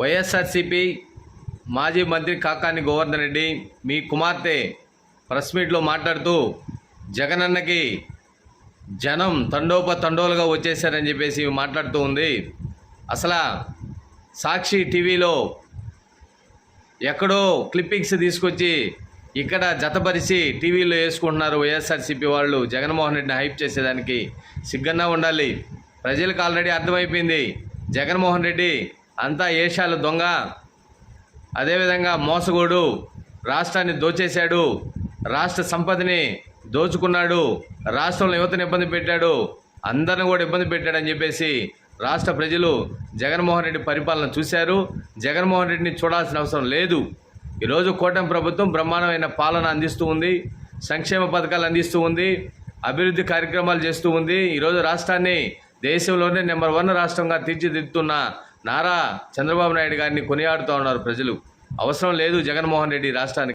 వైఎస్ఆర్సీపీ మాజీ మంత్రి కాకాని గోవర్ధన్ రెడ్డి మీ కుమార్తె ప్రెస్ మీట్లో మాట్లాడుతూ జగనన్నకి జనం తండోప తండోలుగా వచ్చేసారని చెప్పేసి మాట్లాడుతూ ఉంది. అసలు సాక్షి టీవీలో ఎక్కడో క్లిప్పింగ్స్ తీసుకొచ్చి ఇక్కడ జతపరిచి టీవీలో వేసుకుంటున్నారు వైఎస్ఆర్సీపీ వాళ్ళు జగన్మోహన్ రెడ్డిని హైప్ చేసేదానికి సిగ్గన్నా ఉండాలి. ప్రజలకు ఆల్రెడీ అర్థమైపోయింది. జగన్మోహన్ రెడ్డి అంతా ఏషాలు దొంగ. అదేవిధంగా మోసగోడు. రాష్ట్రాన్ని దోచేశాడు. రాష్ట్ర సంపదని దోచుకున్నాడు. రాష్ట్రంలో యువతను ఇబ్బంది పెట్టాడు. అందరిని కూడా ఇబ్బంది పెట్టాడని చెప్పేసి రాష్ట్ర ప్రజలు జగన్మోహన్ రెడ్డి పరిపాలన చూశారు. జగన్మోహన్ రెడ్డిని చూడాల్సిన అవసరం లేదు. ఈరోజు కూటమి ప్రభుత్వం బ్రహ్మాండమైన పాలన అందిస్తూ ఉంది. సంక్షేమ పథకాలు అందిస్తూ ఉంది. అభివృద్ధి కార్యక్రమాలు చేస్తూ ఉంది. ఈరోజు రాష్ట్రాన్ని దేశంలోనే నెంబర్ వన్ రాష్ట్రంగా తీర్చిదిద్దుతున్న నారా చంద్రబాబు నాయుడు గారిని కొనియాడుతూ ఉన్నారు ప్రజలు. అవసరం లేదు జగన్మోహన్ రెడ్డి రాష్ట్రానికి.